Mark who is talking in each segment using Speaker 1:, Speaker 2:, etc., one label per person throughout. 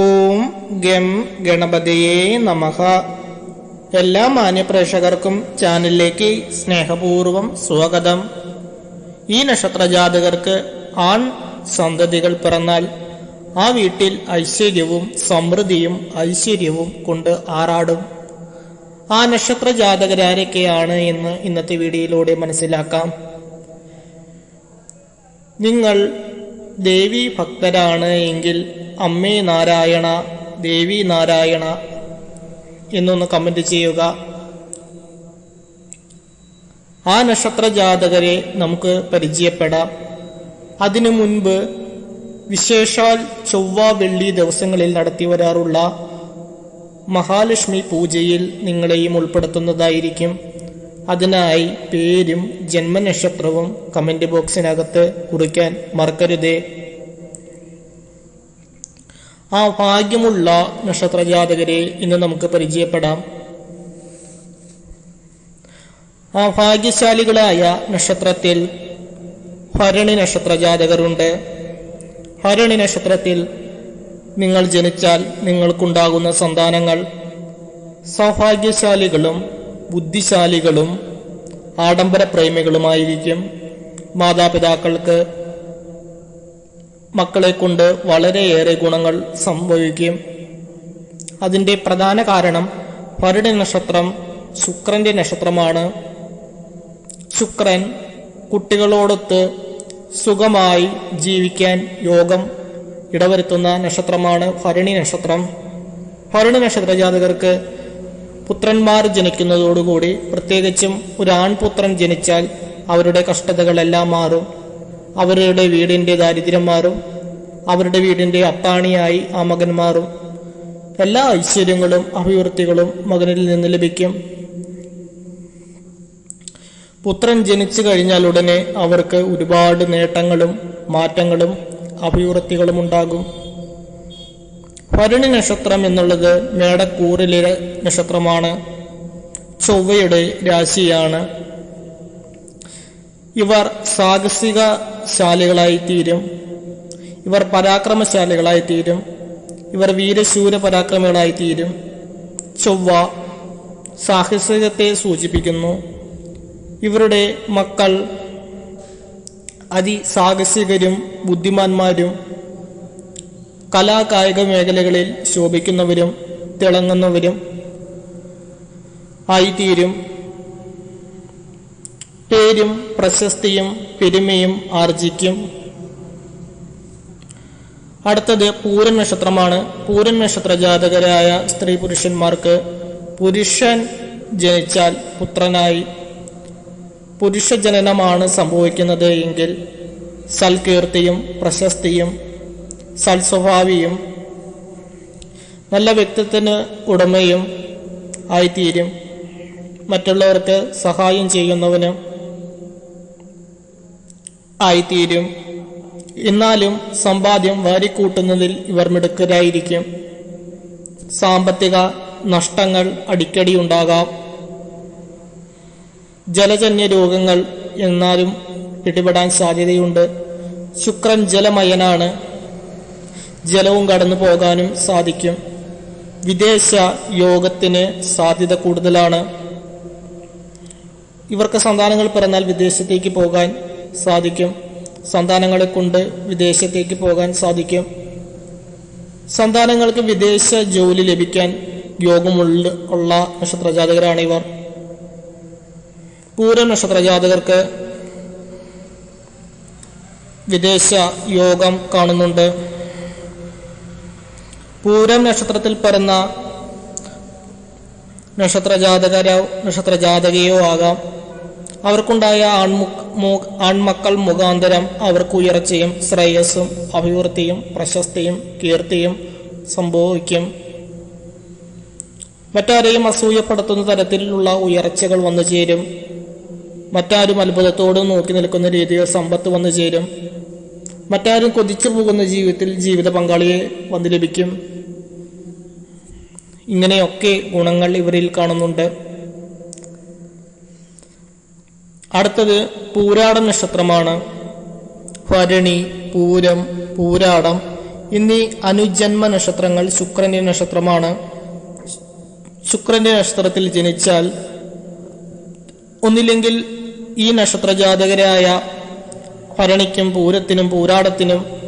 Speaker 1: ഓം gum ഗണപതിയേ നമഃ. എല്ലാ മാന്യപ്രേക്ഷകർക്കും ചാനലിലേക്ക് സ്നേഹപൂർവം സ്വാഗതം. ഈ നക്ഷത്രജാതകർക്ക് ആൺ സന്തതികൾ പിറന്നാൽ ആ വീട്ടിൽ ഐശ്വര്യവും സമൃദ്ധിയും ഐശ്വര്യവും കൊണ്ട് ആറാടും. ആ നക്ഷത്ര ജാതകരാരൊക്കെയാണ് എന്ന് ഇന്നത്തെ വീഡിയോയിലൂടെ മനസ്സിലാക്കാം. നിങ്ങൾ ദേവി ഭക്തരാണ് എങ്കിൽ അമ്മേ നാരായണ ദേവി നാരായണ എന്നൊന്ന് കമന്റ് ചെയ്യുക. ആ നക്ഷത്ര ജാതകരെ നമുക്ക് പരിചയപ്പെടാം. അതിനു മുൻപ് വിശേഷാൽ ചൊവ്വ വെള്ളി ദിവസങ്ങളിൽ നടത്തി വരാറുള്ള മഹാലക്ഷ്മി പൂജയിൽ നിങ്ങളെയും ഉൾപ്പെടുത്തുന്നതായിരിക്കും. അതിനായി പേരും ജന്മനക്ഷത്രവും കമന്റ് ബോക്സിനകത്ത് കുറിക്കാൻ മറക്കരുതേ. ആ ഭാഗ്യമുള്ള നക്ഷത്രജാതകരെ ഇന്ന് നമുക്ക് പരിചയപ്പെടാം. ആ ഭാഗ്യശാലികളായ നക്ഷത്രത്തിൽ ഹരണി നക്ഷത്ര ജാതകരുണ്ട് ഹരണി നക്ഷത്രത്തിൽ നിങ്ങൾ ജനിച്ചാൽ നിങ്ങൾക്കുണ്ടാകുന്ന സന്താനങ്ങൾ സൗഭാഗ്യശാലികളും ബുദ്ധിശാലികളും ആഡംബര പ്രേമികളുമായിരിക്കും മാതാപിതാക്കൾക്ക് മക്കളെ കൊണ്ട് വളരെയേറെ ഗുണങ്ങൾ സംഭവിക്കും. അതിന്റെ പ്രധാന കാരണം ഭരണി നക്ഷത്രം ശുക്രന്റെ നക്ഷത്രമാണ്. ശുക്രൻ കുട്ടികളോടൊത്ത് സുഖമായി ജീവിക്കാൻ യോഗം ഇടവരുത്തുന്ന നക്ഷത്രമാണ് ഭരണി നക്ഷത്രം. ഭരണി നക്ഷത്ര ജാതകർക്ക് പുത്രന്മാർ ജനിക്കുന്നതോടുകൂടി പ്രത്യേകിച്ചും ഒരു ആൺപുത്രൻ ജനിച്ചാൽ അവരുടെ കഷ്ടതകളെല്ലാം മാറും. അവരുടെ വീടിന്റെ ദാരിദ്ര്യം മാറും. അവരുടെ വീടിന്റെ അത്താണിയായി ആ മകൻ മാറും. എല്ലാ ഐശ്വര്യങ്ങളും അഭിവൃദ്ധികളും മകനിൽ നിന്ന് ലഭിക്കും. പുത്രൻ ജനിച്ചു കഴിഞ്ഞാൽ ഉടനെ അവർക്ക് ഒരുപാട് നേട്ടങ്ങളും മാറ്റങ്ങളും അഭിവൃദ്ധികളും ഉണ്ടാകും. ഭരണി നക്ഷത്രം എന്നുള്ളത് മേടക്കൂറിലെ നക്ഷത്രമാണ്. ചൊവ്വയുടെ രാശിയാണ്. ഇവർ സാഹസിക ശാലികളായി തീരും ഇവർ പരാക്രമശാലികളായി തീരും ഇവർ വീരശൂര പരാക്രമികളായി തീരും ചൊവ്വ സാഹസികത്തെ സൂചിപ്പിക്കുന്നു. ഇവരുടെ മക്കൾ അതിസാഹസികരും ബുദ്ധിമാന്മാരും കലാകായിക മേഖലകളിൽ ശോഭിക്കുന്നവരും തിളങ്ങുന്നവരും ആയിത്തീരും. പേരും പ്രശസ്തിയും പെരുമയും ആർജിക്കും. അടുത്തത് പൂരൻ നക്ഷത്രമാണ്. പൂരൻ നക്ഷത്ര ജാതകരായ സ്ത്രീ പുരുഷന്മാർക്ക് പുരുഷൻ ജനിച്ചാൽ പുത്രനായി. പുരുഷ ജനനമാണ് സംഭവിക്കുന്നത് എങ്കിൽ സൽകീർത്തിയും പ്രശസ്തിയും സൽസ്വഭാവിയും നല്ല വ്യക്തിത്വത്തിന് ഉടമയും ആയിത്തീരും. മറ്റുള്ളവർക്ക് സഹായം ചെയ്യുന്നവനും ആയിത്തീരും. എന്നാലും സമ്പാദ്യം വാരിക്കൂട്ടുന്നതിൽ ഇവർ മിടുക്കരായിരിക്കും. സാമ്പത്തിക നഷ്ടങ്ങൾ അടിക്കടി ഉണ്ടാകാം. ജലജന്യ രോഗങ്ങൾ എന്നാലും പിടിപെടാൻ സാധ്യതയുണ്ട്. ശുക്രൻ ജലമയനാണ്. ജലവും കടന്നു പോകാനും സാധിക്കും. വിദേശ യോഗത്തിന് സാധ്യത കൂടുതലാണ്. ഇവർക്ക് സന്താനങ്ങൾ പിറന്നാൽ വിദേശത്തേക്ക് പോകാൻ സാധിക്കും. സന്താനങ്ങളെ കൊണ്ട് വിദേശത്തേക്ക് പോകാൻ സാധിക്കും. സന്താനങ്ങൾക്ക് വിദേശ ജോലി ലഭിക്കാൻ യോഗമുള്ള ഉള്ള നക്ഷത്രജാതകരാണ് ഇവർ. പൂര നക്ഷത്രജാതകർക്ക് വിദേശ യോഗം കാണുന്നുണ്ട്. പൂരം നക്ഷത്രത്തിൽ പിറന്ന നക്ഷത്രജാതകരോ നക്ഷത്രജാതകയോ ആകാം. അവർക്കുണ്ടായ ആൺമു ആൺമക്കൾ മുഖാന്തരം അവർക്ക് ഉയർച്ചയും ശ്രേയസ്സും അഭിവൃദ്ധിയും പ്രശസ്തിയും കീർത്തിയും സംഭവിക്കും. മറ്റാരെയും അസൂയപ്പെടുത്തുന്ന തരത്തിലുള്ള ഉയർച്ചകൾ വന്നു ചേരും. മറ്റാരും അത്ഭുതത്തോട് നോക്കി നിൽക്കുന്ന രീതിയിൽ സമ്പത്ത് വന്നു ചേരും. മറ്റാരും കൊതിച്ചു പോകുന്ന ജീവിതത്തിൽ ജീവിത പങ്കാളിയെ വന്നു ലഭിക്കും. ഇങ്ങനെയൊക്കെ ഗുണങ്ങൾ ഇവരിൽ കാണുന്നുണ്ട്. അടുത്തത് പൂരാട നക്ഷത്രമാണ്. ഭരണി പൂരം പൂരാടം എന്നീ അനുജന്മ നക്ഷത്രങ്ങൾ ശുക്രന്റെ നക്ഷത്രമാണ്. ശുക്രന്റെ നക്ഷത്രത്തിൽ ജനിച്ചാൽ ഒന്നില്ലെങ്കിൽ ഈ നക്ഷത്രജാതകരായ ഭരണിക്കും പൂരത്തിനും പൂരാടത്തിനും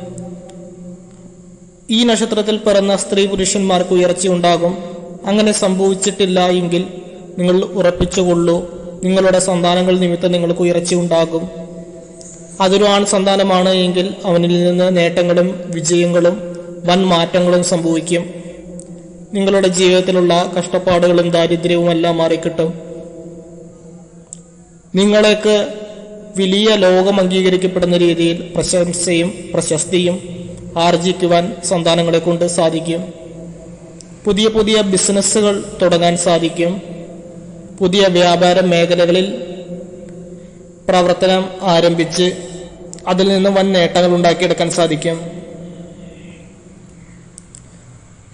Speaker 1: ഈ നക്ഷത്രത്തിൽ പിറന്ന സ്ത്രീ പുരുഷന്മാർക്ക് ഉയർച്ചയുണ്ടാകും അങ്ങനെ സംഭവിച്ചിട്ടില്ല എങ്കിൽ നിങ്ങൾ ഉറപ്പിച്ചുകൊള്ളൂ നിങ്ങളുടെ സന്താനങ്ങൾ നിമിത്തം നിങ്ങൾക്ക് ഉയർച്ചയുണ്ടാകും അതൊരു ആൺ സന്താനമാണ് എങ്കിൽ അവനിൽ നിന്ന് നേട്ടങ്ങളും വിജയങ്ങളും വൻ മാറ്റങ്ങളും സംഭവിക്കും. നിങ്ങളുടെ ജീവിതത്തിലുള്ള കഷ്ടപ്പാടുകളും ദാരിദ്ര്യവും എല്ലാം മാറിക്കിട്ടും. നിങ്ങൾക്ക് വലിയ ലോകം അംഗീകരിക്കപ്പെടുന്ന രീതിയിൽ പ്രശംസയും പ്രശസ്തിയും ആർജിക്കുവാൻ സന്താനങ്ങളെ കൊണ്ട് സാധിക്കും. പുതിയ പുതിയ ബിസിനസ്സുകൾ തുടങ്ങാൻ സാധിക്കും. പുതിയ വ്യാപാര മേഖലകളിൽ പ്രവർത്തനം ആരംഭിച്ച് അതിൽ നിന്ന് വൻ നേട്ടങ്ങൾ ഉണ്ടാക്കിയെടുക്കാൻ സാധിക്കും.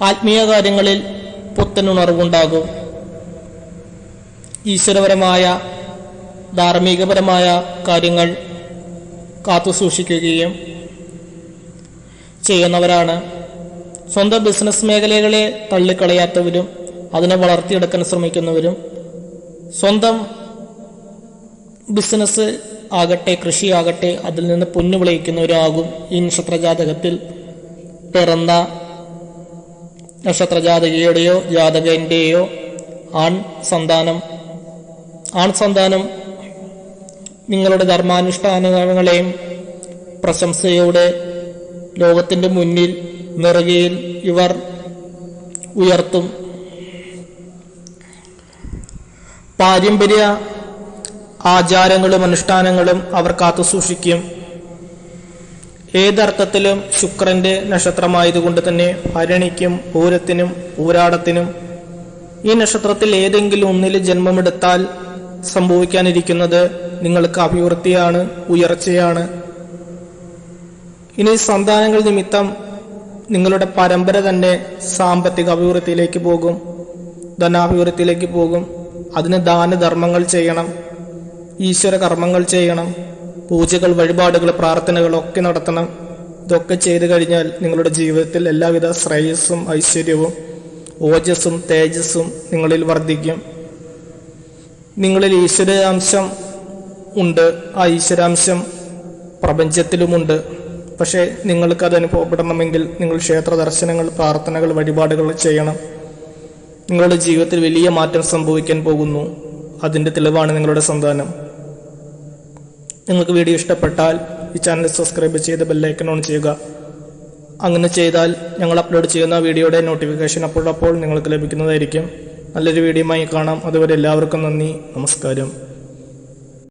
Speaker 1: ആത്മീയ കാര്യങ്ങളിൽ പുത്തനുണർവുണ്ടാകും. ഈശ്വരപരമായ ധാർമ്മികപരമായ കാര്യങ്ങൾ കാത്തു സൂക്ഷിക്കുകയും ചെയ്യുന്നവരാണ്. സ്വന്തം ബിസിനസ് മേഖലകളെ തള്ളിക്കളയാത്തവരും അതിനെ വളർത്തിയെടുക്കാൻ ശ്രമിക്കുന്നവരും സ്വന്തം ബിസിനസ് ആകട്ടെ കൃഷിയാകട്ടെ അതിൽ നിന്ന് പൊന്നു വിളയിക്കുന്നവരാകും ഈ നക്ഷത്രജാതകത്തിൽ. പിറന്ന നക്ഷത്രജാതകയുടെയോ ജാതകന്റെയോ ആൺ സന്താനം ആൺ സന്താനം നിങ്ങളുടെ ധർമാനുഷ്ഠാനങ്ങളെയും പ്രശംസയോടെ ലോകത്തിന്റെ മുന്നിൽ നിറകയിൽ ഇവർ ഉയർത്തും. പാരമ്പര്യ ആചാരങ്ങളും അനുഷ്ഠാനങ്ങളും അവർ കാത്തു സൂക്ഷിക്കും ഏതർത്ഥത്തിലും ശുക്രന്റെ നക്ഷത്രമായതുകൊണ്ട് തന്നെ ഭരണിക്കും പൂരത്തിനും പൂരാടത്തിനും ഈ നക്ഷത്രത്തിൽ ഏതെങ്കിലും ഒന്നിൽ ജന്മമെടുത്താൽ സംഭവിക്കാനിരിക്കുന്നത് നിങ്ങൾക്ക് അഭിവൃദ്ധിയാണ് ഉയർച്ചയാണ്. ഇനി സന്താനങ്ങൾ നിമിത്തം നിങ്ങളുടെ പരമ്പര തന്നെ സാമ്പത്തിക അഭിവൃദ്ധിയിലേക്ക് പോകും. ധനാഭിവൃദ്ധിയിലേക്ക് പോകും. അതിന് ദാനധർമ്മങ്ങൾ ചെയ്യണം. ഈശ്വര കർമ്മങ്ങൾ ചെയ്യണം. പൂജകൾ വഴിപാടുകൾ പ്രാർത്ഥനകൾ ഒക്കെ നടത്തണം. ഇതൊക്കെ ചെയ്തു കഴിഞ്ഞാൽ നിങ്ങളുടെ ജീവിതത്തിൽ എല്ലാവിധ ശ്രേയസ്സും ഐശ്വര്യവും ഓജസ്സും തേജസ്സും നിങ്ങളിൽ വർദ്ധിക്കും. നിങ്ങളിൽ ഈശ്വരാംശം ഉണ്ട് ആ ഈശ്വരാംശം പ്രപഞ്ചത്തിലുമുണ്ട്. പക്ഷേ നിങ്ങൾക്കത് അനുഭവപ്പെടണമെങ്കിൽ നിങ്ങൾ ക്ഷേത്ര ദർശനങ്ങൾ പ്രാർത്ഥനകൾ വഴിപാടുകൾ ചെയ്യണം. നിങ്ങളുടെ ജീവിതത്തിൽ വലിയ മാറ്റം സംഭവിക്കാൻ പോകുന്നു. അതിന്റെ തെളിവാണ് നിങ്ങളുടെ സന്താനം. നിങ്ങൾക്ക് വീഡിയോ ഇഷ്ടപ്പെട്ടാൽ ഈ ചാനൽ സബ്സ്ക്രൈബ് ചെയ്ത് ബെല്ലൈക്കൺ ഓൺ ചെയ്യുക. അങ്ങനെ ചെയ്താൽ ഞങ്ങൾ അപ്ലോഡ് ചെയ്യുന്ന വീഡിയോയുടെ നോട്ടിഫിക്കേഷൻ അപ്പോഴപ്പോൾ നിങ്ങൾക്ക് ലഭിക്കുന്നതായിരിക്കും. നല്ലൊരു വീഡിയോയുമായി കാണാം. അതുവരെ എല്ലാവർക്കും നന്ദി. നമസ്കാരം.